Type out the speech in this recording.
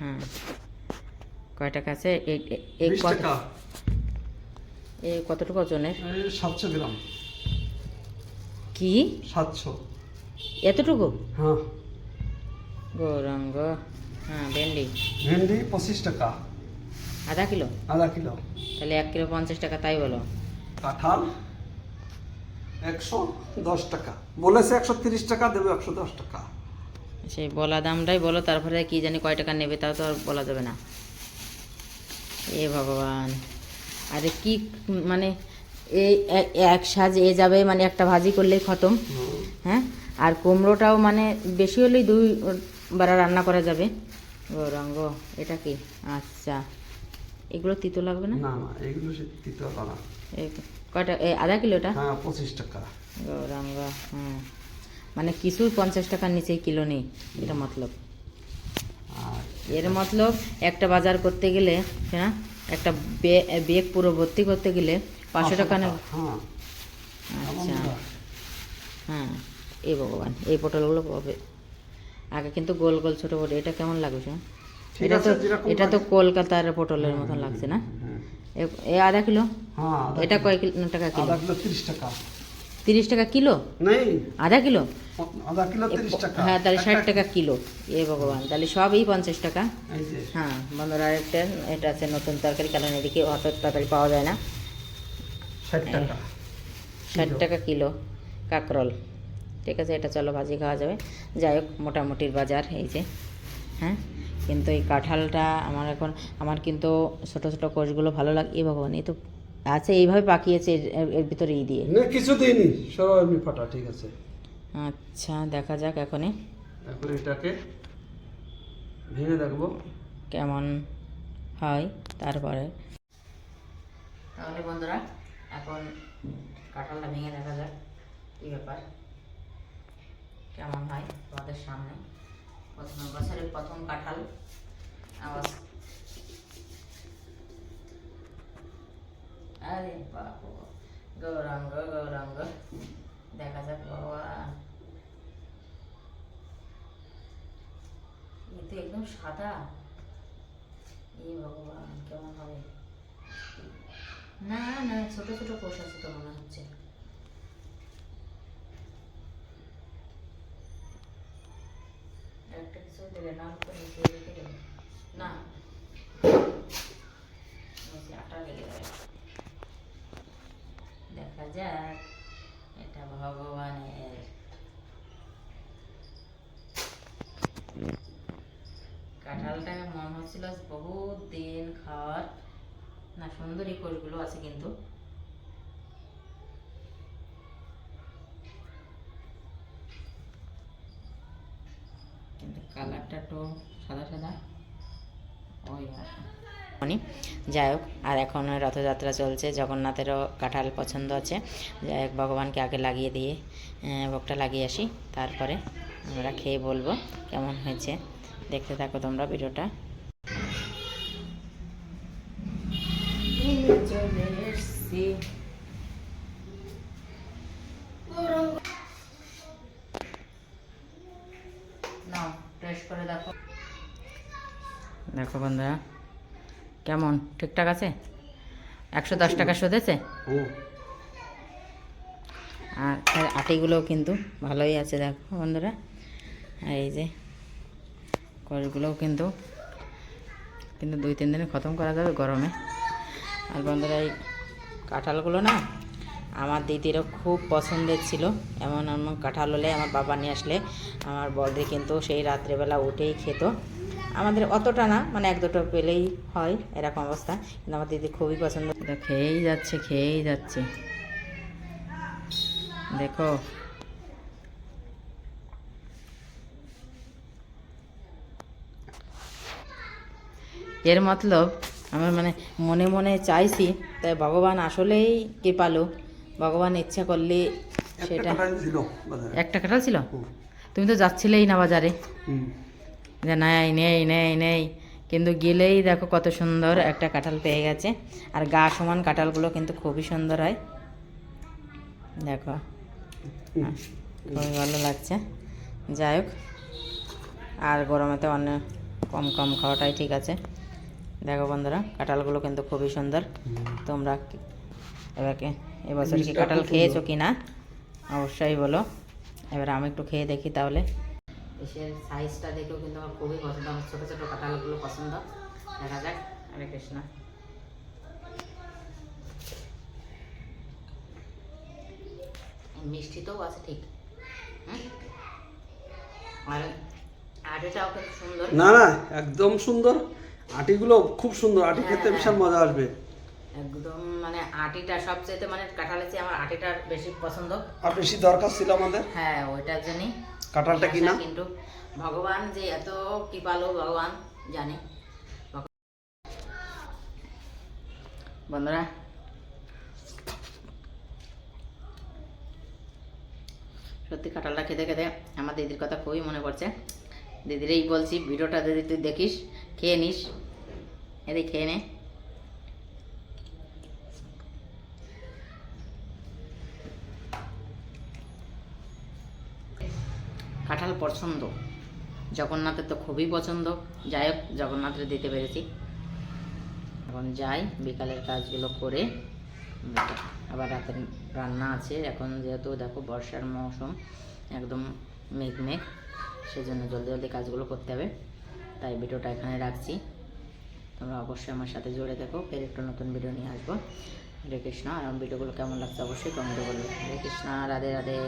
হ্যাঁ। কয় টাকা আছে? এই কতটুকু ওজনের? সাতশো গ্রাম। কি? সাতশো। এতটুকু? হ্যাঁ। গৌরাঙ্গ। হ্যাঁ ভেন্ডি। ভেন্ডি পঁচিশ টাকা। আধা কিলো? আধা কিলো। তাহলে এক কিলো পঞ্চাশ টাকা তাই বলো। কাঁঠাল একশো দশ টাকা। বলেছে একশো তিরিশ টাকা দেবে একশো দশ টাকা। সেই বলা দামটাই বলো তারপরে কি জানি কয় টাকা নেবে তাও তো আর বলা যাবে না। এ ভগবান। আরে কি মানে এই এক সাজ এ যাবে মানে একটা ভাজি করলেই খতম। হ্যাঁ? আর কুমড়োটাও মানে বেশি হলেই দুই বার রান্না করা যাবে। গৌরাঙ্গ এটা কি? আচ্ছা। এগুলো তিতো লাগবে না? এগুলো না। কয়টা? আধা কিলোটা হ্যাঁ পঁচিশ টাকা। গৌরাঙ্গ হুম। মানে কিছু পঞ্চাশ টাকার নিচে কিলো নেই এটা মতলব। আর এর মতলব একটা বাজার করতে গেলে হ্যাঁ একটা বেগ পুরো ভর্তি করতে গেলে পাঁচশো টাকা নেবে। হ্যাঁ। আচ্ছা। হ্যাঁ এই ভগবান এই পটলগুলো পাবে। আগে কিন্তু গোল গোল ছোট বড় এটা কেমন? ঠিক এটা তো এটা তো কলকাতার পটলের মতন লাগছে না? হ্যাঁ। এ- আধা কিলো? হ্যাঁ এটা। কয় কিলো টাকা কিলো? আধা কিলো তিরিশ টাকা। তিরিশ টাকা কিলো? আধা কিলো? হ্যাঁ তাহলে ষাট টাকা কিলো। এ ভগবান তাহলে সবই পঞ্চাশ টাকা। হ্যাঁ বন্ধুরা আরেকটা এটা আছে নতুন তরকারি কারণ এদিকে অত তাড়াতাড়ি পাওয়া যায় না। ষাট টাকা। ষাট কিলো। টাকা কিলো কাকরল। ঠিক আছে এটা চলো ভাজি খাওয়া যাবে। যাই হোক মোটামুটির বাজার এই যে। হ্যাঁ কিন্তু এই কাঁঠালটা আমার এখন আমার কিন্তু ছোট ছোট কোষগুলো ভালো লাগে। এ ভগবান এই তো আছে এইভাবে পাকিয়েছে এর- ভিতরে ই দিয়ে। না কিছু দিইনি। সব এমনি ফাটা ঠিক আছে। আচ্ছা দেখা যাক এখনই। এখন এটাকে ভেঙে দেখব। কেমন হয় তারপরে। তাহলে বন্ধুরা এখন কাঁঠালটা ভেঙে দেখা যাক কী ব্যাপার। কেমন হয় তোমাদের সামনে? প্রথম বছরের প্রথম কাঁঠাল। আওয়াজ আরে বাপ গৌরাঙ্গ গৌরাঙ্গ। দেখা যাক বাবা। এ তো একদম সাদা। এই ভগবান, কেমন হবে? না না, ছোট ছোট কোষ আছে তো মনে হচ্ছে। একটা কিছু না না। আটা দেখা যাক, এটা ভগবানের। কাঁঠালটা মনে হচ্ছিল বহুত দিন খাওয়ার। না, সুন্দরী কোষগুলো আছে কিন্তু। কালারটা একটু সাদা সাদা। ওই মানে যাই হোক আর এখন রথযাত্রা চলছে জগন্নাথেরও কাঁঠাল পছন্দ আছে। যাই হোক ভগবানকে আগে লাগিয়ে দিয়ে ভোগটা লাগিয়ে আসি তারপরে আমরা খেয়ে বলব কেমন হয়েছে। দেখতে থাকো তোমরা ভিডিওটা। নাও টেস্ট করে দেখো। দেখো বন্ধুরা কেমন? ঠিকঠাক আছে? একশো দশ টাকা শোধেছে? আর আটিগুলোও কিন্তু ভালোই আছে দেখো বন্ধুরা। এই যে কোষগুলোও কিন্তু কিন্তু দুই তিন দিনে খতম করা যাবে গরমে। আর বন্ধুরা এই কাঁঠালগুলো না আমার দিদিরও খুব পছন্দের ছিল। এমন এমন কাঁঠাল হলে আমার বাবা নিয়ে আসলে আমার বড়দি কিন্তু সেই রাত্রেবেলা উঠেই খেত। আমাদের অতটা না মানে এক দুটো পেলেই হয় এরকম অবস্থা। কিন্তু আমার দিদি খুবই পছন্দ। খেয়েই যাচ্ছে খেয়েই যাচ্ছে। দেখো। এর মতলব আমার মানে মনে মনে চাইছি তাই ভগবান আসলেই কৃপালু ভগবান ইচ্ছা করলে সেটা একটা কাঁঠাল ছিল? তুমি তো যাচ্ছিলেই না বাজারে। হুম। যে নেই নেই নেই নেই কিন্তু গেলেই দেখো কত সুন্দর একটা কাঁঠাল পেয়ে গেছে। আর গা সমান কাঁঠালগুলো কিন্তু খুবই সুন্দর হয়। দেখো। হ্যাঁ, খুবই ভালো লাগছে। যাই হোক আর গরমে তো অনেক কম কম খাওয়াটাই ঠিক আছে। দেখো বন্ধুরা কাঁঠালগুলো কিন্তু খুবই সুন্দর। তোমরা এবারকে এবছর কি কাঁঠাল খেয়েছো কি না অবশ্যই বলো। এবার আমি একটু খেয়ে দেখি তাহলে। এসের সাইজটা দেখেও কিন্তু আমার খুবই পছন্দ আমার ছোটো ছোটো কাঁঠালগুলো পছন্দ। দেখা যাক হরে কৃষ্ণ। মিষ্টি তো আছে ঠিক? আর আটিটাও কিন্তু সুন্দর। না না একদম সুন্দর। আটিগুলো খুব সুন্দর আটি খেতে হ্যাঁ, বিশাল মজা আসবে। একদম মানে আটিটা সবচেয়ে মানে কাঁঠালের চেয়ে আমার আটিটার বেশি পছন্দ। আর বেশি দরকার ছিল আমাদের? হ্যাঁ ওইটার জন্যই। কাঁঠালটা কি না? কিন্তু ভগবান যে এত কৃপালু ভগবান জানে। বন্ধুরা সত্যি কাঁঠালটা খেতে খেতে আমার দিদির কথা খুবই মনে পড়ছে। দিদিরই বলছি ভিডিওটা যদি তুই দেখিস খেয়ে নিস। এদিকে খেয়ে নে কাঁঠাল পছন্দ। জগন্নাথের তো খুবই পছন্দ। যাই হোক, জগন্নাথের দিতে পেরেছি। এখন যাই, বিকালের কাজগুলো করে। আবার রাতের রান্না আছে। এখন যেহেতু দেখো বর্ষার মৌসুম, একদম মেঘ মেঘ সেজন্য জলদি জলদি কাজগুলো করতে হবে। তাই ভিডিওটা এখানে রাখছি। তোমরা অবশ্যই আমার সাথে জুড়ে দেখো ফের একটু নতুন ভিডিও নিয়ে আসব। হরে কৃষ্ণ। আর আমার ভিডিওগুলো কেমন লাগছে অবশ্যই কমেন্টে বলবে হরে কৃষ্ণ। রাধে রাধে।